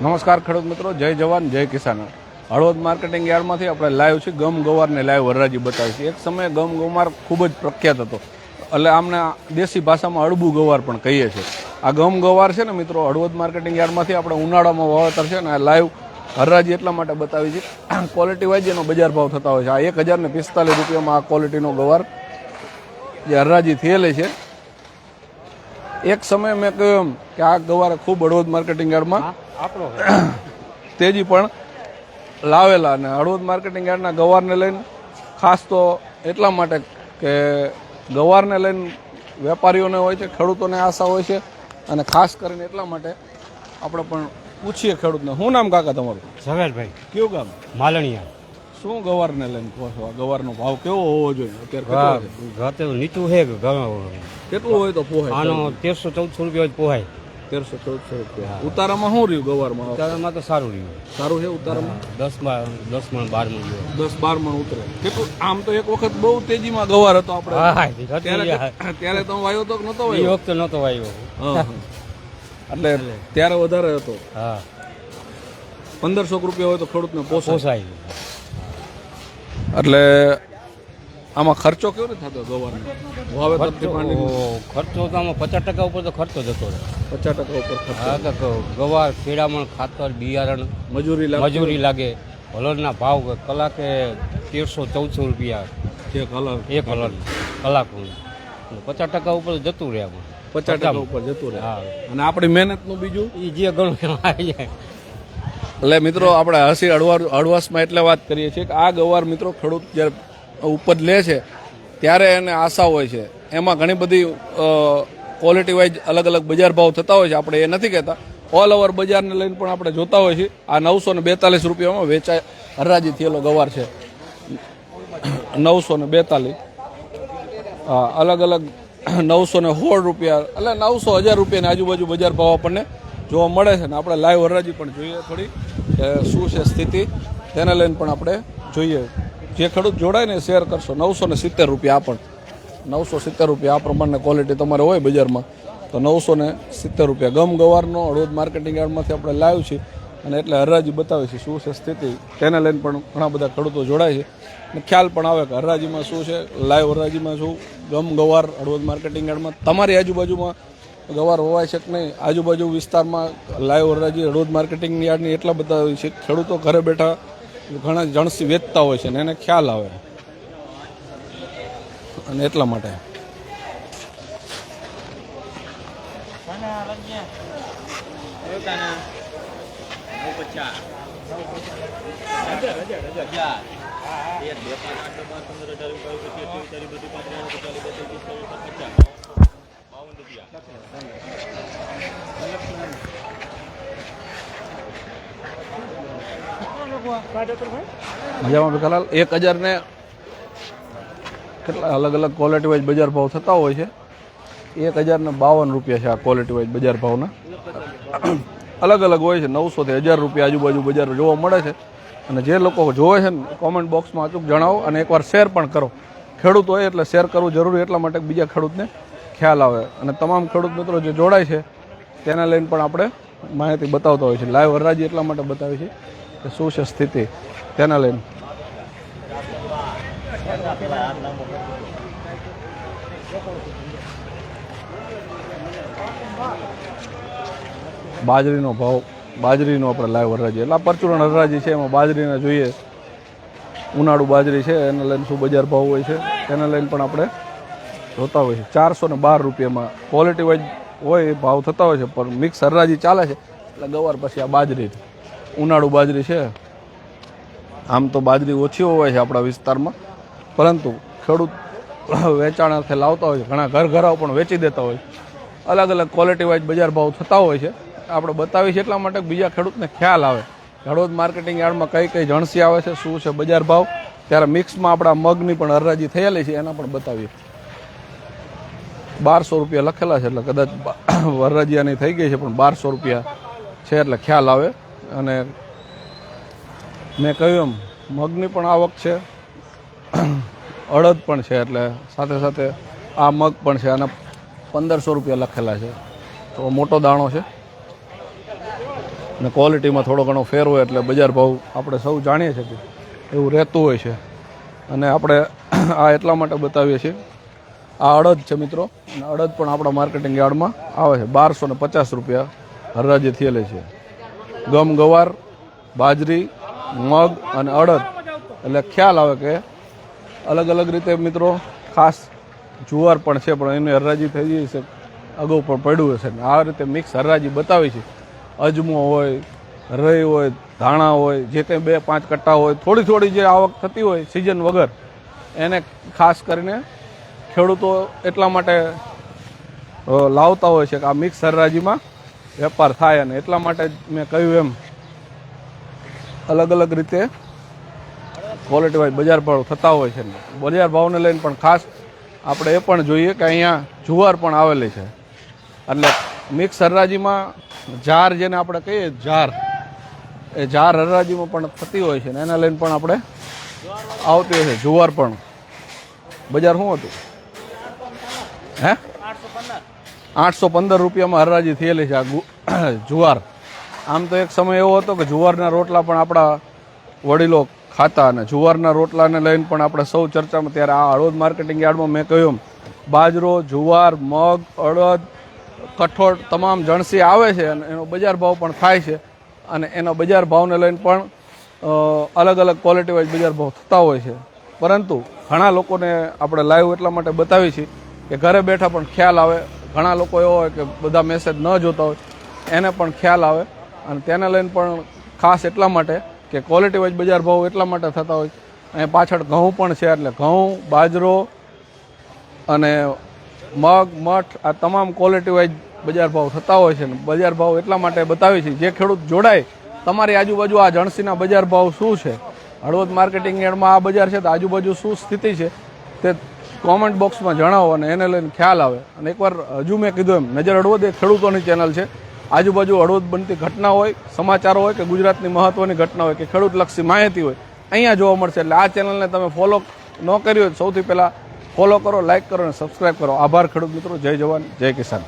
નમસ્કાર ખેડૂત મિત્રો, જય જવાન, જય કિસાન. હળવદ માર્કેટિંગ યાર્ડમાંથી આપણે લાઈવ છે ગમ ગવારને લાઈવ વરરાજી બતાવી છે એક સમયે ગમ ગવાર ખૂબ જ પ્રખ્યાત હતો. એટલે આમને દેશી ભાષામાં અડબુ ગવાર પણ કહીએ છીએ. આ ગમ ગવાર છે ને મિત્રો, હળવદ માર્કેટિંગ યાર્ડમાંથી આપણે ઉનાળામાં વાવેતર છે ને આ લાઈવ હરરાજી એટલા માટે બતાવી છે ક્વોલિટી વાઇઝ એનો બજાર ભાવ થતા હોય છે. આ એક હજાર ને પિસ્તાલીસ રૂપિયામાં આ ક્વોલિટીનો ગવાર જે હરરાજી થયેલી છે. એક સમયે મેં કહ્યું એમ કે આ ગવારે ખૂબ હળવદ માર્કેટિંગ યાર્ડમાં તેજી પણ લાવેલા અને હળવદ માર્કેટિંગ યાર્ડના ગવારને લઈને ખાસ તો એટલા માટે કે ગવારને લઈને વેપારીઓને હોય છે ખેડૂતોને આશા હોય છે અને ખાસ કરીને એટલા માટે આપણે પણ પૂછીએ ખેડૂતને. શું નામ કાકા તમારું? ઝવેરભાઈ. કયું ગામ? માલણિયા. શું ગવારને લઈને કહો છો? ગવારનો ભાવ કેવો હોવો જોઈએ? અત્યારે ઘાતે નીચું છે કેટલું હોય તો પોહાય? આનો તેરસો ચૌદસો રૂપિયા જ પોહાય. તેરસો ચૌદસો રૂપિયા. ઉતારામાં શું રહ્યું ગવારમાં? ઉતારામાં તો સારું રહ્યું. સારું છે ઉતારામાં? દસમાં દસ મણ બાર મણ દસ બાર મણ ઉતરે. કેટલું? આમ તો એક વખત બહુ તેજીમાં ગવાર હતો આપણે. ત્યારે તો વાયો તો નહોતો એ વખતે નતો વાયો. એટલે ત્યારે વધારે હતો. હા. પંદરસો રૂપિયા હોય તો ખેડૂતને પોસાય. એટલે આમાં ખર્ચો કેવો રીતે થતો ગવારનો ખર્ચો તો આમાં પચાસ ટકા ઉપર તો ખર્ચો જતો રહે. પચાસ ટકા ઉપર હા તો ગવાર ખેડામણ ખાતર બિયારણ મજૂરી લાગે મજૂરી લાગે. હલરના ભાવ કલાકે તેરસો ચૌદસો રૂપિયા. એક કલર એક હલર કલાકનું પચાસ ટકા ઉપર જતું રહે આમાં. પચાસ ટકા ઉપર જતું રહે. હા. અને આપણી મહેનતનું બીજું? એ જે ગણું આવી જાય. એટલે મિત્રો, આપણે હસી અડવા અડવાસમાં એટલે વાત કરીએ છીએ કે આ ગવાર મિત્રો ખેડૂત જ્યારે ઉપજ લે છે, ત્યારે એને આશા હોય છે. એમાં ઘણી બધી ક્વોલિટી વાઇઝ અલગ અલગ બજાર ભાવ થતા હોય છે, આપણે એ નથી કહેતા. ઓલ ઓવર બજારને લઈને પણ આપણે જોતા હોઈએ છીએ. આ નવસો ને બેતાલીસ રૂપિયામાં વેચાય, હરાજી થયેલો ગવાર છે. નવસો ને બેતાલીસ. અલગ અલગ નવસો ને સોળ રૂપિયા, એટલે નવસો હજાર રૂપિયાની આજુબાજુ બજાર ભાવ આપણને જોવા મળે છે ને આપણે લાઈવ હરાજી પણ જોઈએ થોડી. કે શું છે સ્થિતિ? તેને લઈને પણ આપણે જોઈએ. જે ખેડૂત જોડાય ને શેર કરશો. નવસો ને સિત્તેર રૂપિયા આ પણ. નવસો સિત્તેર રૂપિયા આ પ્રમાણે ક્વોલિટી તમારે હોય બજારમાં. તો નવસો ને સિત્તેર રૂપિયા. ગમ ગવારનો હળવદ માર્કેટિંગ યાર્ડમાંથી આપણે લાવ્યું છે અને એટલે હરાજી બતાવે છે શું છે સ્થિતિ. તેને લઈને પણ ઘણા બધા ખેડૂતો જોડાય છે. અને ખ્યાલ પણ આવે કે હરાજીમાં શું છે લાઈવ હરાજીમાં શું, ગમ ગવાર હળવદ માર્કેટિંગ યાર્ડમાં. તમારી આજુબાજુમાં ગવાર હોવાય છે કે નહીં, આજુબાજુ વિસ્તારમાં લાઈવ હરાજી હળવદ માર્કેટિંગ યાર્ડની એટલા બધા હોય છે ખેડૂતો ઘરે બેઠા ઘણા જણસી વેચતા હોય છે ને એને ખ્યાલ આવે. અને એટલા માટે. મજામાં ભીખાલાલ એક હજારને કેટલા અલગ અલગ ક્વોલિટી વાઇઝ બજાર ભાવ થતા હોય છે. એક હજારને બાવન રૂપિયા છે આ ક્વોલિટી વાઇઝ બજાર ભાવના. અલગ અલગ હોય છે. નવસોથી હજાર રૂપિયા આજુબાજુ બજાર જોવા મળે છે. અને જે લોકો જોવે છે ને કોમેન્ટ બોક્સમાં અચૂક જણાવો અને એકવાર શેર પણ કરો. ખેડૂત હોય એટલે શેર કરવું જરૂરી, એટલા માટે બીજા ખેડૂતને ખ્યાલ આવે. અને તમામ ખેડૂત મિત્રો જે જોડાય છે, તેના લઈને પણ આપણે માહિતી બતાવતા હોય છે લાઈવ હરાજી એટલા માટે બતાવી છે કે શું છે સ્થિતિ, તેના લઈને. બાજરીનો ભાવ, બાજરીનો આપણે લાઈવ હરાજી. એટલે આ પરચુરણ હરાજી છે, એમાં બાજરીના જોઈએ. ઉનાળુ બાજરી છે, એને લઈને શું બજાર ભાવ હોય છે, તેને લઈને પણ આપણે જોતા હોય છે. ચારસો ને બાર રૂપિયામાં ક્વોલિટી વાઇઝ હોય ભાવ થતા હોય છે, પણ મિક્સ હરરાજી ચાલે છે. એટલે ગવાર પછી આ બાજરી ઉનાળુ બાજરી છે. આમ તો બાજરી ઓછી હોય છે આપણા વિસ્તારમાં. પરંતુ ખેડૂત વેચાણ અર્થે લાવતા હોય છે. ઘણા ઘર ઘરાઓ પણ વેચી દેતા હોય અલગ અલગ ક્વોલિટી વાઇઝ બજાર ભાવ થતા હોય છે. આપણે બતાવી છે એટલા માટે બીજા ખેડૂતને ખ્યાલ આવે. હળવદ માર્કેટિંગ યાર્ડમાં કઈ કઈ જણસી આવે છે, શું છે બજાર ભાવ? ત્યારે મિક્સમાં આપણા મગની પણ હરરાજી થયેલી છે, એના પણ બતાવીએ. બારસો રૂપિયા લખેલા છે એટલે કદાચ વરરાજીયાની થઈ ગઈ છે, પણ બારસો રૂપિયા છે એટલે ખ્યાલ આવે. અને મેં કહ્યું એમ, મગની પણ આવક છે, અડદ પણ છે એટલે સાથે સાથે આ મગ પણ છે અને પંદરસો રૂપિયા લખેલા છે. તો મોટો દાણો છે. અને ક્વોલિટીમાં થોડો ઘણો ફેર હોય એટલે બજાર ભાવ આપણે સૌ જાણીએ છીએ એવું રહેતું હોય છે. અને આપણે આ એટલા માટે બતાવીએ છીએ આ અડદ છે મિત્રો. અને અડદ પણ આપણા માર્કેટિંગ યાર્ડમાં આવે છે. બારસો ને પચાસ રૂપિયા હરરાજી થયેલે છે. ગમ ગવાર, બાજરી, મગ અને અડદ. એટલે ખ્યાલ આવે કે અલગ અલગ રીતે મિત્રો ખાસ જુવાર પણ છે, પણ એની હરરાજી થઈ ગઈ છે. અગાઉ પણ પડ્યું હશે. ને આ રીતે મિક્સ હરરાજી બતાવી છે. અજમો હોય, રઈ હોય, ધાણા હોય, જે કંઈ બે પાંચ કટ્ટા હોય, થોડી થોડી જે આવક થતી હોય સિઝન વગર, એને ખાસ કરીને ખેડૂતો એટલા માટે લાવતા હોય છે કે આ મિક્સ હરરાજીમાં વેપાર થાય અને એટલા માટે મેં કહ્યું એમ અલગ અલગ રીતે ક્વોલિટી વાઇઝ બજાર ભાવ થતા હોય છે. બજાર ભાવને લઈને પણ ખાસ આપણે એ પણ જોઈએ કે અહીંયા જુવાર પણ આવેલી છે. એટલે મિક્સ હરરાજીમાં જાર જેને આપણે કહીએ, જાર, એ જાર હરરાજીમાં પણ થતી હોય છે ને એના લઈને પણ આપણે આવતી હોય છે. જુવાર પણ. બજાર શું હતું? હે? આઠસો પંદર રૂપિયામાં હરરાજી થયેલી છે આ જુવાર. આમ તો એક સમય એવો હતો કે જુવારના રોટલા પણ આપણા વડીલો ખાતા અને જુવારના રોટલાને લઈને પણ આપણે સૌ ચર્ચામાં ત્યારે આ હળવદ માર્કેટિંગ યાર્ડમાં મેં કહ્યું બાજરો, જુવાર, મગ, અડદ, કઠોળ તમામ જણસી આવે છે અને એનો બજાર ભાવ પણ થાય છે અને એના બજાર ભાવને લઈને પણ અલગ અલગ ક્વોલિટી વાઇઝ બજાર ભાવ થતા હોય છે. પરંતુ ઘણા લોકોને આપણે લાઈવ એટલા માટે બતાવી છીએ કે ઘરે બેઠા પણ ખ્યાલ આવે. ઘણા લોકો એવો હોય કે બધા મેસેજ ન જોતા હોય. એને પણ ખ્યાલ આવે અને તેને લઈને પણ ખાસ એટલા માટે કે ક્વોલિટી વાઇઝ બજાર ભાવ એટલા માટે થતા હોય. અને પાછળ ઘઉં પણ છે એટલે ઘઉં, બાજરો અને મગ, મઠ આ તમામ ક્વોલિટી વાઇઝ બજાર ભાવ થતા હોય છે ને બજાર ભાવ એટલા માટે બતાવી છે. જે ખેડૂત જોડાય, તમારી આજુબાજુ આ જણસીના બજાર ભાવ શું છે? હળવદ માર્કેટિંગ યાર્ડમાં આ બજાર છે તો આજુબાજુ શું સ્થિતિ છે? તે કોમેન્ટ બોક્સમાં જણાવો અને એને લઈને ખ્યાલ આવે. અને એકવાર હજુ મેં કીધું એમ, નજર હળવદ એ ખેડૂતોની ચેનલ છે. આજુબાજુ હળવદ બનતી ઘટના હોય, સમાચારો હોય કે ગુજરાતની મહત્વની ઘટના હોય કે ખેડૂતલક્ષી માહિતી હોય, અહીંયા જોવા મળશે. એટલે આ ચેનલને તમે ફોલો ન કરી હોય સૌથી પહેલાં ફોલો કરો લાઇક કરો અને સબસ્ક્રાઇબ કરો. આભાર ખેડૂત મિત્રો. જય જવાન, જય કિસાન.